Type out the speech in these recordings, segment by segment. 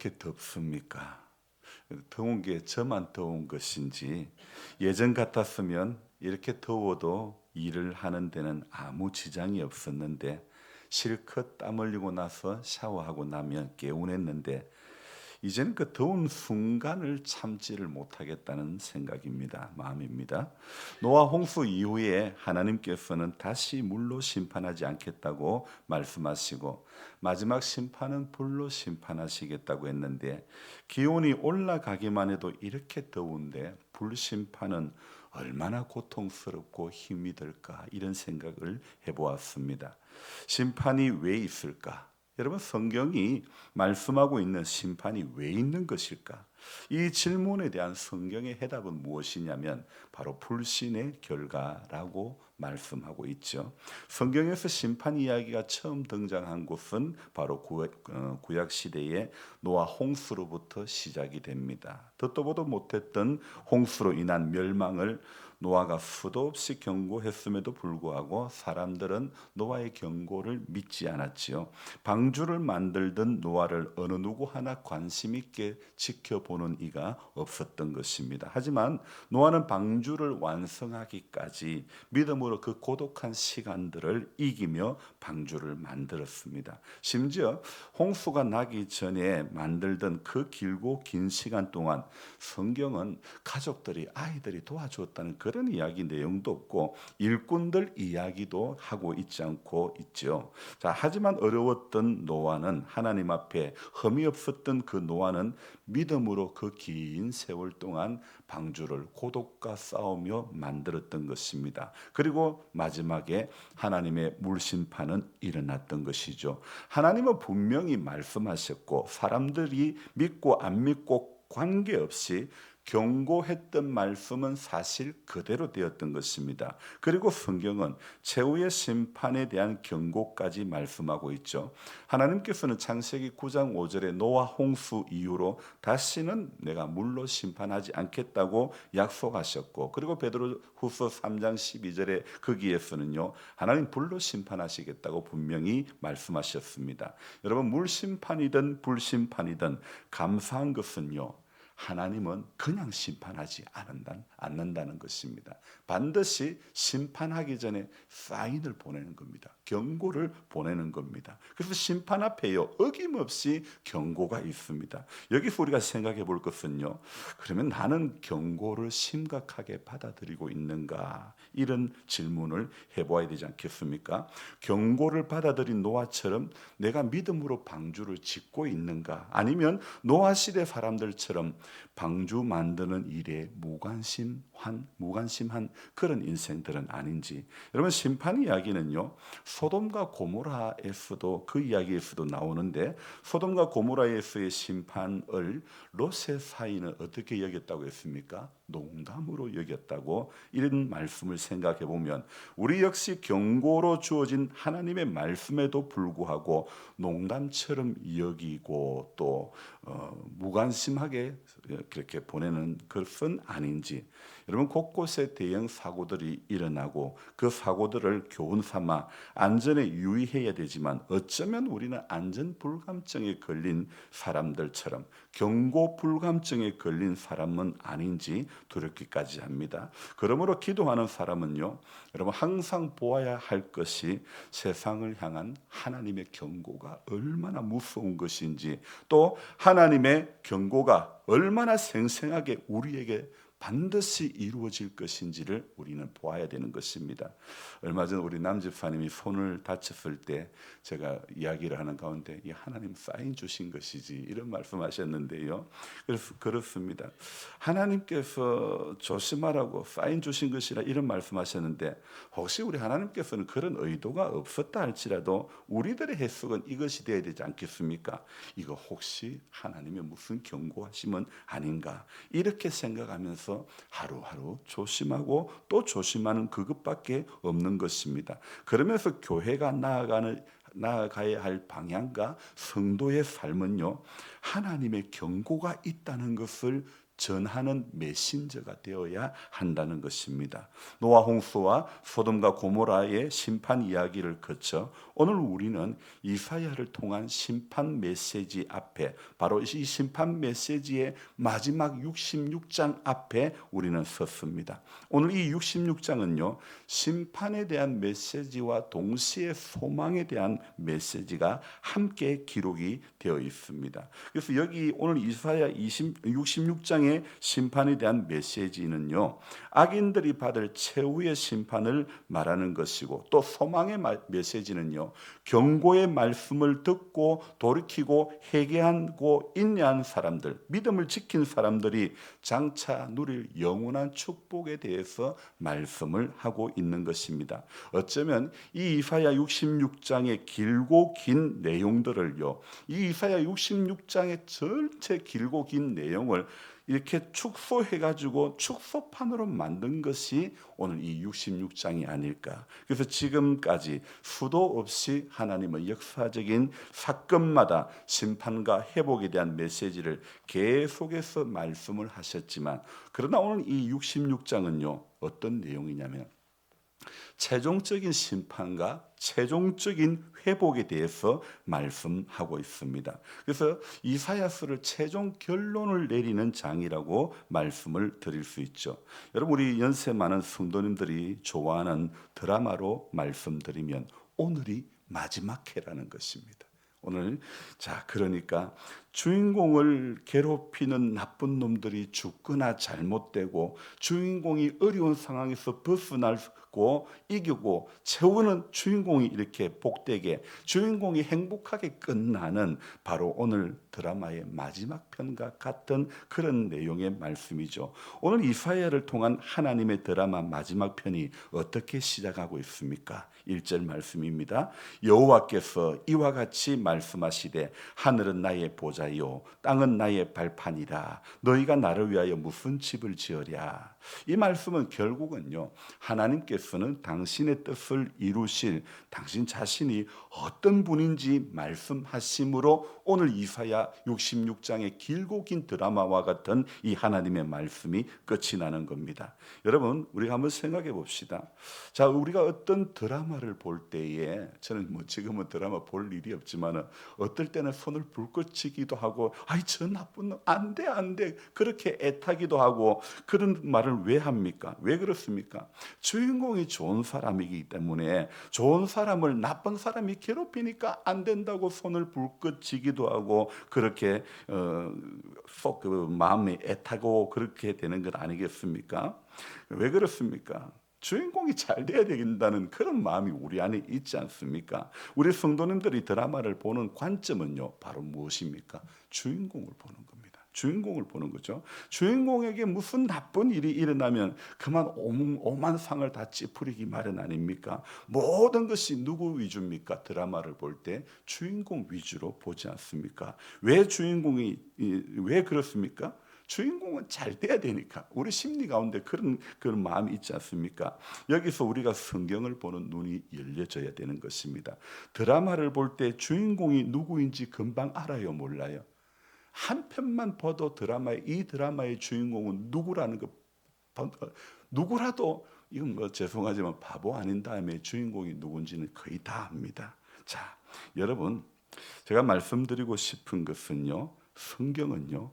이렇게 덥습니까? 더운 게 저만 더운 것인지 예전 같았으면 이렇게 더워도 일을 하는 데는 아무 지장이 없었는데 실컷 땀 흘리고 나서 샤워하고 나면 개운했는데 이제는 그 더운 순간을 참지를 못하겠다는 생각입니다. 마음입니다. 노아 홍수 이후에 하나님께서는 다시 물로 심판하지 않겠다고 말씀하시고 마지막 심판은 불로 심판하시겠다고 했는데 기온이 올라가기만 해도 이렇게 더운데 불 심판은 얼마나 고통스럽고 힘이 들까 이런 생각을 해보았습니다. 심판이 왜 있을까? 여러분 성경이 말씀하고 있는 심판이 왜 있는 것일까? 이 질문에 대한 성경의 해답은 무엇이냐면 바로 불신의 결과라고 말씀하고 있죠. 성경에서 심판 이야기가 처음 등장한 곳은 바로 어, 구약 시대의 노아 홍수로부터 시작이 됩니다. 듣도 보도 못했던 홍수로 인한 멸망을 노아가 수도 없이 경고했음에도 불구하고 사람들은 노아의 경고를 믿지 않았지요. 방주를 만들던 노아를 어느 누구 하나 관심 있게 지켜보는 이가 없었던 것입니다. 하지만 노아는 방주를 완성하기까지 믿음으로 그 고독한 시간들을 이기며 방주를 만들었습니다. 심지어 홍수가 나기 전에 만들던 그 길고 긴 시간 동안 성경은 가족들이 아이들이 도와주었다는 그 그런 이야기 내용도 없고 일꾼들 이야기도 하고 있지 않고 있죠. 자, 하지만 어려웠던 노아는 하나님 앞에 흠이 없었던 그 노아는 믿음으로 그 긴 세월 동안 방주를 고독과 싸우며 만들었던 것입니다. 그리고 마지막에 하나님의 물심판은 일어났던 것이죠. 하나님은 분명히 말씀하셨고 사람들이 믿고 안 믿고 관계없이 경고했던 말씀은 사실 그대로 되었던 것입니다. 그리고 성경은 최후의 심판에 대한 경고까지 말씀하고 있죠. 하나님께서는 창세기 9장 5절에 노아 홍수 이후로 다시는 내가 물로 심판하지 않겠다고 약속하셨고 그리고 베드로 후서 3장 12절에 거기에서는요. 하나님 불로 심판하시겠다고 분명히 말씀하셨습니다. 여러분 물 심판이든 불 심판이든 감사한 것은요. 하나님은 그냥 심판하지 않는다는 것입니다. 반드시 심판하기 전에 사인을 보내는 겁니다. 경고를 보내는 겁니다. 그래서 심판 앞에요 어김없이 경고가 있습니다. 여기서 우리가 생각해 볼 것은요. 그러면 나는 경고를 심각하게 받아들이고 있는가 이런 질문을 해보아야 되지 않겠습니까? 경고를 받아들인 노아처럼 내가 믿음으로 방주를 짓고 있는가 아니면 노아 시대 사람들처럼 방주 만드는 일에 무관심한 무관심한 그런 인생들은 아닌지 여러분 심판 이야기는요 소돔과 고모라에서도 그 이야기에서도 나오는데 소돔과 고모라에서의 심판을 롯의 사인은 어떻게 여겼다고 했습니까? 농담으로 여겼다고 이런 말씀을 생각해 보면 우리 역시 경고로 주어진 하나님의 말씀에도 불구하고 농담처럼 여기고 또 어, 무관심하게 그렇게 보내는 것은 아닌지 여러분 곳곳에 대형 사고들이 일어나고 그 사고들을 교훈 삼아 안전에 유의해야 되지만 어쩌면 우리는 안전 불감증에 걸린 사람들처럼 경고 불감증에 걸린 사람은 아닌지 두렵기까지 합니다. 그러므로 기도하는 사람은요, 여러분 항상 보아야 할 것이 세상을 향한 하나님의 경고가 얼마나 무서운 것인지 또 하나님의 경고가 얼마나 생생하게 우리에게 반드시 이루어질 것인지를 우리는 보아야 되는 것입니다. 얼마 전 우리 남집사님이 손을 다쳤을 때 제가 이야기를 하는 가운데 이 하나님 사인 주신 것이지 이런 말씀하셨는데요. 그래서 그렇습니다. 하나님께서 조심하라고 사인 주신 것이라 이런 말씀하셨는데 혹시 우리 하나님께서는 그런 의도가 없었다 할지라도 우리들의 해석은 이것이 되어야 되지 않겠습니까? 이거 혹시 하나님의 무슨 경고하심은 아닌가 이렇게 생각하면서 위해서 하루하루 조심하고 또 조심하는 그것밖에 없는 것입니다. 그러면서 교회가 나아가는 나아가야 할 방향과 성도의 삶은요 하나님의 경고가 있다는 것을 전하는 메신저가 되어야 한다는 것입니다. 노아 홍수와 소돔과 고모라의 심판 이야기를 거쳐 오늘 우리는 이사야를 통한 심판 메시지 앞에 바로 이 심판 메시지의 마지막 66장 앞에 우리는 섰습니다. 오늘 이 66장은요. 심판에 대한 메시지와 동시에 소망에 대한 메시지가 함께 기록이 되어 있습니다. 그래서 여기 오늘 이사야 20, 66장 의 심판에 대한 메시지는요. 악인들이 받을 최후의 심판을 말하는 것이고 또 소망의 메시지는요. 경고의 말씀을 듣고 돌이키고 회개하고 인내한 사람들, 믿음을 지킨 사람들이 장차 누릴 영원한 축복에 대해서 말씀을 하고 있는 것입니다. 어쩌면 이 이사야 66장의 길고 긴 내용들을요. 이 이사야 66장의 전체 길고 긴 내용을 이렇게 축소해 가지고 축소판으로 만든 것이 오늘 이 66장이 아닐까. 그래서 지금까지 수도 없이 하나님은 역사적인 사건마다 심판과 회복에 대한 메시지를 계속해서 말씀을 하셨지만 그러나 오늘 이 66장은요. 어떤 내용이냐면 최종적인 심판과 최종적인 회복에 대해서 말씀하고 있습니다. 그래서 이사야서를 최종 결론을 내리는 장이라고 말씀을 드릴 수 있죠. 여러분 우리 연세 많은 성도님들이 좋아하는 드라마로 말씀드리면 오늘이 마지막 회라는 것입니다. 오늘 자 그러니까 주인공을 괴롭히는 나쁜 놈들이 죽거나 잘못되고 주인공이 어려운 상황에서 벗어 나고 이기고 채우는 주인공이 이렇게 복되게 주인공이 행복하게 끝나는 바로 오늘 드라마의 마지막 편과 같은 그런 내용의 말씀이죠. 오늘 이사야를 통한 하나님의 드라마 마지막 편이 어떻게 시작하고 있습니까? 1절 말씀입니다. 여호와께서 이와 같이 말씀하시되 하늘은 나의 보좌요 땅은 나의 발판이라 너희가 나를 위하여 무슨 집을 지으랴 이 말씀은 결국은요 하나님께서는 당신의 뜻을 이루실 당신 자신이 어떤 분인지 말씀하심으로 오늘 이사야 66장의 길고 긴 드라마와 같은 이 하나님의 말씀이 끝이 나는 겁니다. 여러분 우리가 한번 생각해 봅시다. 자 우리가 어떤 드라마를 볼 때에 저는 뭐 지금은 드라마 볼 일이 없지만 어떨 때는 손을 불꽃치기도 하고 아이 저 나쁜 놈 안 돼 안 돼 그렇게 애타기도 하고 그런 말을 왜 합니까? 왜 그렇습니까? 주인공이 좋은 사람이기 때문에 좋은 사람을 나쁜 사람이 괴롭히니까 안 된다고 손을 불꽃치기도 하고 그렇게 어, 속 그 마음이 애타고 그렇게 되는 것 아니겠습니까? 왜 그렇습니까? 주인공이 잘 돼야 된다는 그런 마음이 우리 안에 있지 않습니까? 우리 성도님들이 드라마를 보는 관점은요, 바로 무엇입니까? 주인공을 보는 겁니다. 주인공을 보는 거죠. 주인공에게 무슨 나쁜 일이 일어나면 그만 오만 상을 다 찌푸리기 마련 아닙니까? 모든 것이 누구 위주입니까? 드라마를 볼 때 주인공 위주로 보지 않습니까? 왜 주인공이 왜 그렇습니까? 주인공은 잘 돼야 되니까 우리 심리 가운데 그런 그런 마음이 있지 않습니까? 여기서 우리가 성경을 보는 눈이 열려져야 되는 것입니다. 드라마를 볼 때 주인공이 누구인지 금방 알아요, 몰라요? 한 편만 봐도 드라마의 이 드라마의 주인공은 누구라는 거 누구라도 이건 뭐 죄송하지만 바보 아닌 다음에 주인공이 누군지는 거의 다 압니다. 자, 여러분 제가 말씀드리고 싶은 것은요. 성경은요.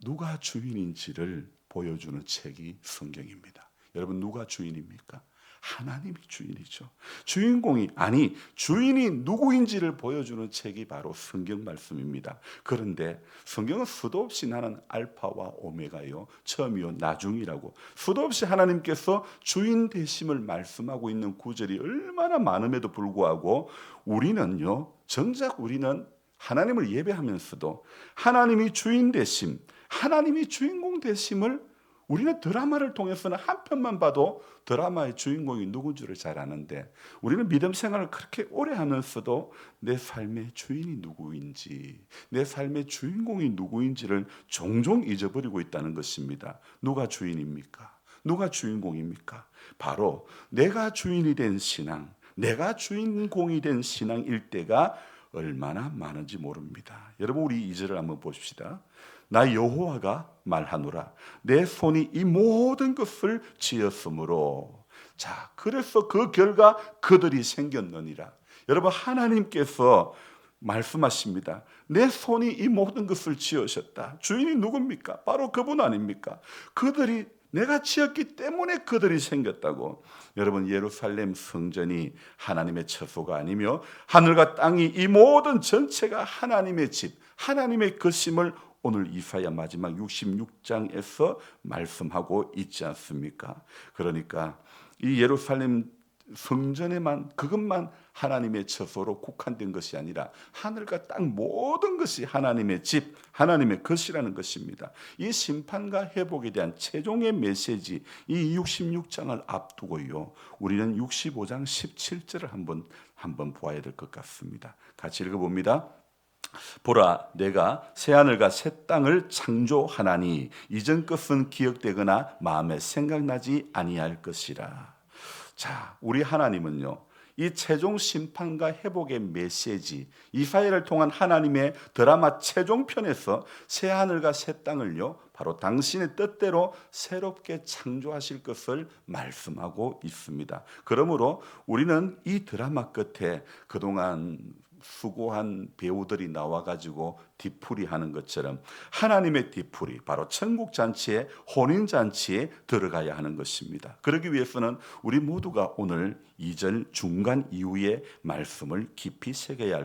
누가 주인인지를 보여주는 책이 성경입니다. 여러분 누가 주인입니까? 하나님이 주인이죠. 주인공이 아니 주인이 누구인지를 보여주는 책이 바로 성경 말씀입니다. 그런데 성경은 수도 없이 나는 알파와 오메가요 처음이요 나중이라고 수도 없이 하나님께서 주인 되심을 말씀하고 있는 구절이 얼마나 많음에도 불구하고 우리는요 정작 우리는 하나님을 예배하면서도 하나님이 주인 되심, 하나님이 주인공 되심을 우리는 드라마를 통해서는 한 편만 봐도 드라마의 주인공이 누군지를 잘 아는데 우리는 믿음 생활을 그렇게 오래 하면서도 내 삶의 주인이 누구인지 내 삶의 주인공이 누구인지를 종종 잊어버리고 있다는 것입니다. 누가 주인입니까? 누가 주인공입니까? 바로 내가 주인이 된 신앙, 내가 주인공이 된 신앙일 때가 얼마나 많은지 모릅니다. 여러분 우리 이절을 한번 보십시다. 나 여호와가 말하노라 내 손이 이 모든 것을 지었으므로 자 그래서 그 결과 그들이 생겼느니라. 여러분 하나님께서 말씀하십니다. 내 손이 이 모든 것을 지으셨다. 주인이 누굽니까? 바로 그분 아닙니까? 그들이 내가 지었기 때문에 그들이 생겼다고. 여러분 예루살렘 성전이 하나님의 처소가 아니며 하늘과 땅이 이 모든 전체가 하나님의 집, 하나님의 것임을 오늘 이사야 마지막 66장에서 말씀하고 있지 않습니까? 그러니까 이 예루살렘 성전에만 그것만 하나님의 처소로 국한된 것이 아니라 하늘과 땅 모든 것이 하나님의 집, 하나님의 것이라는 것입니다. 이 심판과 회복에 대한 최종의 메시지 이 66장을 앞두고요. 우리는 65장 17절을 한번 한번 보아야 될 것 같습니다. 같이 읽어 봅니다. 보라 내가 새 하늘과 새 땅을 창조하나니 이전 것은 기억되거나 마음에 생각나지 아니할 것이라. 자, 우리 하나님은요. 이 최종 심판과 회복의 메시지 이사야를 통한 하나님의 드라마 최종편에서 새 하늘과 새 땅을요 바로 당신의 뜻대로 새롭게 창조하실 것을 말씀하고 있습니다. 그러므로 우리는 이 드라마 끝에 그동안 수고한 배우들이 나와 가지고 뒤풀이 하는 것처럼 하나님의 뒤풀이 바로 천국 잔치에 혼인 잔치에 들어가야 하는 것입니다. 그러기 위해서는 우리 모두가 오늘 2절 중간 이후의 말씀을 깊이 새겨야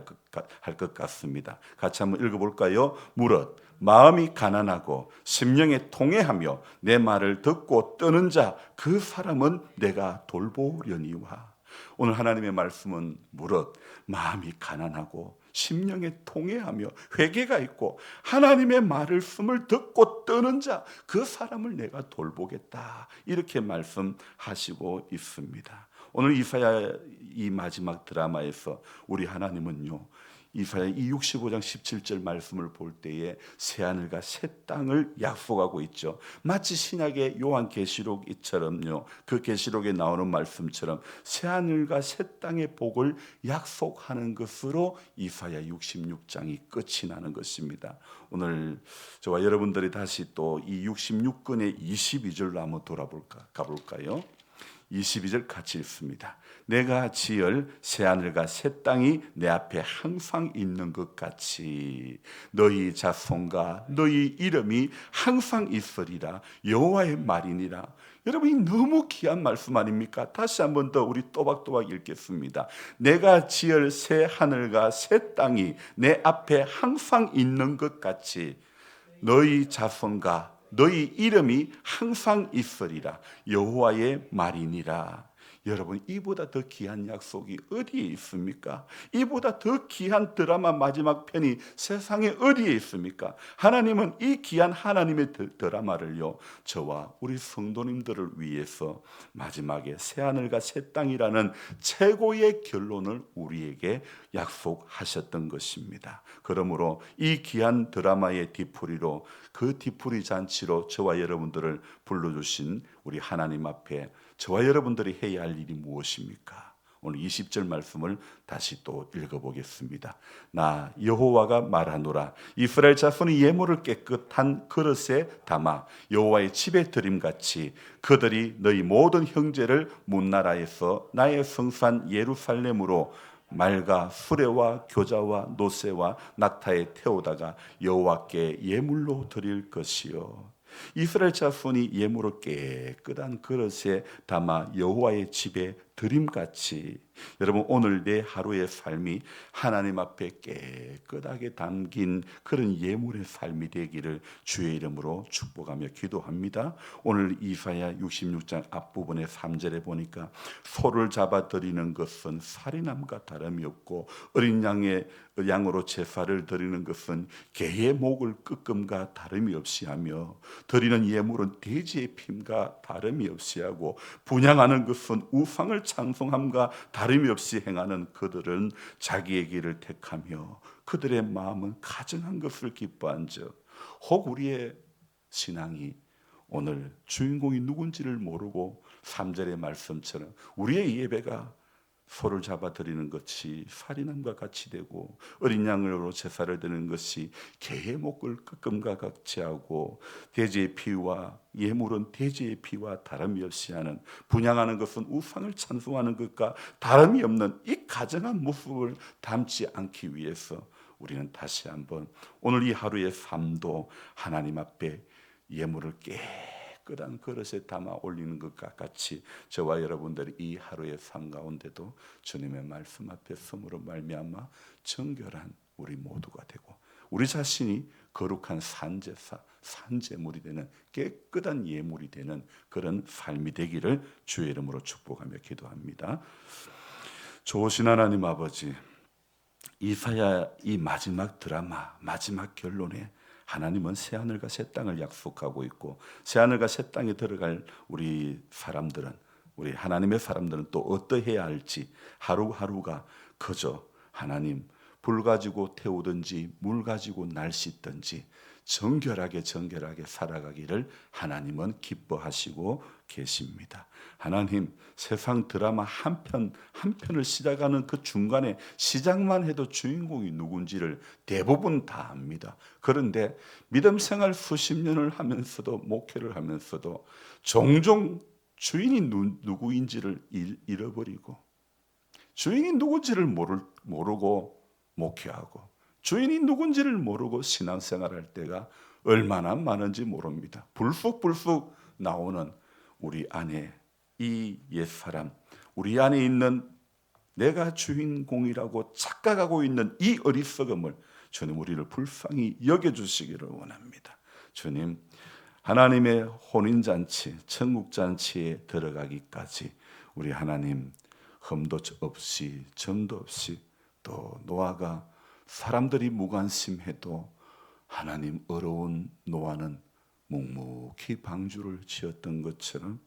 할 것 같습니다. 같이 한번 읽어 볼까요? 무릇 마음이 가난하고 심령에 통해하며 내 말을 듣고 뜨는 자 그 사람은 내가 돌보려니와 오늘 하나님의 말씀은 무릇 마음이 가난하고 심령에 통해하며 회개가 있고 하나님의 말을 숨을 듣고 뜨는 자 그 사람을 내가 돌보겠다 이렇게 말씀하시고 있습니다. 오늘 이사야 이 마지막 드라마에서 우리 하나님은요 이사야 이 65장 17절 말씀을 볼 때에 새 하늘과 새 땅을 약속하고 있죠. 마치 신약의 요한 계시록 이처럼요. 그 계시록에 나오는 말씀처럼 새 하늘과 새 땅의 복을 약속하는 것으로 이사야 66장이 끝이 나는 것입니다. 오늘 저와 여러분들이 다시 또 이 66권의 22절로 한번 돌아볼까 가볼까요? 22절 같이 읽습니다. 내가 지을 새 하늘과 새 땅이 내 앞에 항상 있는 것 같이 너희 자손과 너희 이름이 항상 있으리라 여호와의 말이니라. 여러분 이 너무 귀한 말씀 아닙니까? 다시 한 번 더 우리 또박또박 읽겠습니다. 내가 지을 새 하늘과 새 땅이 내 앞에 항상 있는 것 같이 너희 자손과 너희 이름이 항상 있으리라 여호와의 말이니라. 여러분 이보다 더 귀한 약속이 어디에 있습니까? 이보다 더 귀한 드라마 마지막 편이 세상에 어디에 있습니까? 하나님은 이 귀한 하나님의 드- 드라마를요 저와 우리 성도님들을 위해서 마지막에 새 하늘과 새 땅이라는 최고의 결론을 우리에게 약속하셨던 것입니다. 그러므로 이 귀한 드라마의 뒤풀이로 그 뒤풀이 잔치로 저와 여러분들을 불러주신 우리 하나님 앞에 저와 여러분들이 해야 할 일이 무엇입니까? 오늘 20절 말씀을 다시 또 읽어보겠습니다. 나 여호와가 말하노라 이스라엘 자손이 예물을 깨끗한 그릇에 담아 여호와의 집에 드림같이 그들이 너희 모든 형제를 문나라에서 나의 성산 예루살렘으로 말과 수레와 교자와 노새와 낙타에 태우다가 여호와께 예물로 드릴 것이요 이스라엘 자손이 예물을 깨끗한 그릇에 담아 여호와의 집에 드림같이 여러분 오늘 내 하루의 삶이 하나님 앞에 깨끗하게 담긴 그런 예물의 삶이 되기를 주의 이름으로 축복하며 기도합니다. 오늘 이사야 66장 앞부분의 3절에 보니까 소를 잡아 드리는 것은 살인함과 다름이 없고 어린 양의 양으로 제사를 드리는 것은 개의 목을 끄끔과 다름이 없이 하며 드리는 예물은 돼지의 핌과 다름이 없이 하고 분양하는 것은 우상을 찬송함과 다름이 없이 행하는 그들은 자기의 길을 택하며 그들의 마음은 가증한 것을 기뻐한즉 혹 우리의 신앙이 오늘 주인공이 누군지를 모르고 3절의 말씀처럼 우리의 예배가 소를 잡아 드리는 것이 살인함과 같이 되고 어린 양으로 제사를 드리는 것이 개의 목을 끄끔과 같이 하고 돼지의 피와 예물은 돼지의 피와 다름이 없이 하는 분양하는 것은 우상을 찬송하는 것과 다름이 없는 이 가정한 모습을 담지 않기 위해서 우리는 다시 한번 오늘 이 하루의 삶도 하나님 앞에 예물을 깨 끗한 그릇에 담아 올리는 것과 같이 저와 여러분들이 이 하루의 삶 가운데도 주님의 말씀 앞에 섬으로 말미암아 정결한 우리 모두가 되고 우리 자신이 거룩한 산제사, 산제물이 되는 깨끗한 예물이 되는 그런 삶이 되기를 주의 이름으로 축복하며 기도합니다. 좋으신 하나님 아버지, 이사야 이 마지막 드라마 마지막 결론에 하나님은 새 하늘과 새 땅을 약속하고 있고 새 하늘과 새 땅에 들어갈 우리 사람들은 우리 하나님의 사람들은 또 어떠해야 할지 하루하루가 그저 하나님 불 가지고 태우든지 물 가지고 날 씻든지 정결하게 정결하게 살아가기를 하나님은 기뻐하시고 계십니다. 하나님 세상 드라마 한 편 한 편을 시작하는 그 중간에 시작만 해도 주인공이 누군지를 대부분 다 압니다. 그런데 믿음 생활 수십 년을 하면서도 목회를 하면서도 종종 주인이 누, 누구인지를 잃- 잃어버리고 주인이 누군지를 모를, 모르고 목회하고 주인이 누군지를 모르고 신앙생활할 때가 얼마나 많은지 모릅니다. 불쑥불쑥 나오는 우리 안에 이 옛사람, 우리 안에 있는 내가 주인공이라고 착각하고 있는 이 어리석음을 주님 우리를 불쌍히 여겨주시기를 원합니다. 주님 하나님의 혼인잔치, 천국잔치에 들어가기까지 우리 하나님 흠도 없이 점도 없이 또 노아가 사람들이 무관심해도 하나님 어려운 노아는 묵묵히 방주를 지었던 것처럼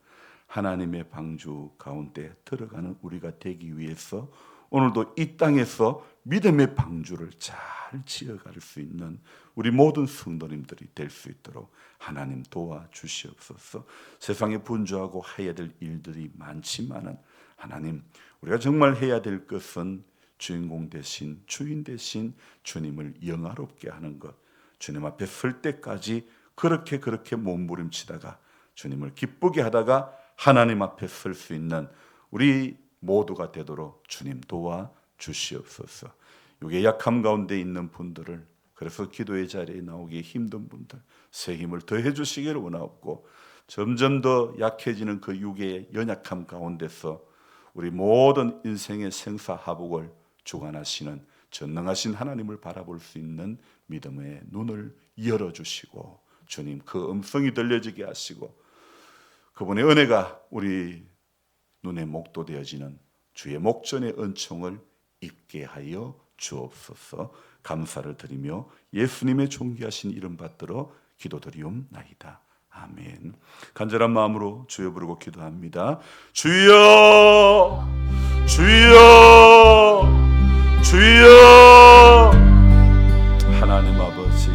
하나님의 방주 가운데 들어가는 우리가 되기 위해서 오늘도 이 땅에서 믿음의 방주를 잘 지어갈 수 있는 우리 모든 성도님들이 될 수 있도록 하나님 도와 주시옵소서. 세상에 분주하고 해야 될 일들이 많지만은 하나님 우리가 정말 해야 될 것은 주인공 대신 주인 대신 주님을 영화롭게 하는 것. 주님 앞에 설 때까지 그렇게 그렇게 몸부림치다가 주님을 기쁘게 하다가 하나님 앞에 설 수 있는 우리 모두가 되도록 주님 도와 주시옵소서. 이게 약함 가운데 있는 분들을 그래서 기도의 자리에 나오기 힘든 분들 새 힘을 더해 주시기를 원하옵고 점점 더 약해지는 그 육의 연약함 가운데서 우리 모든 인생의 생사하복을 주관하시는 전능하신 하나님을 바라볼 수 있는 믿음의 눈을 열어 주시고 주님 그 음성이 들려지게 하시고 그분의 은혜가 우리 눈에 목도 되어지는 주의 목전의 은총을 입게 하여 주옵소서 감사를 드리며 예수님의 존귀하신 이름 받들어 기도드리옵나이다. 아멘. 간절한 마음으로 주여 부르고 기도합니다. 주여, 주여, 주여. 하나님 아버지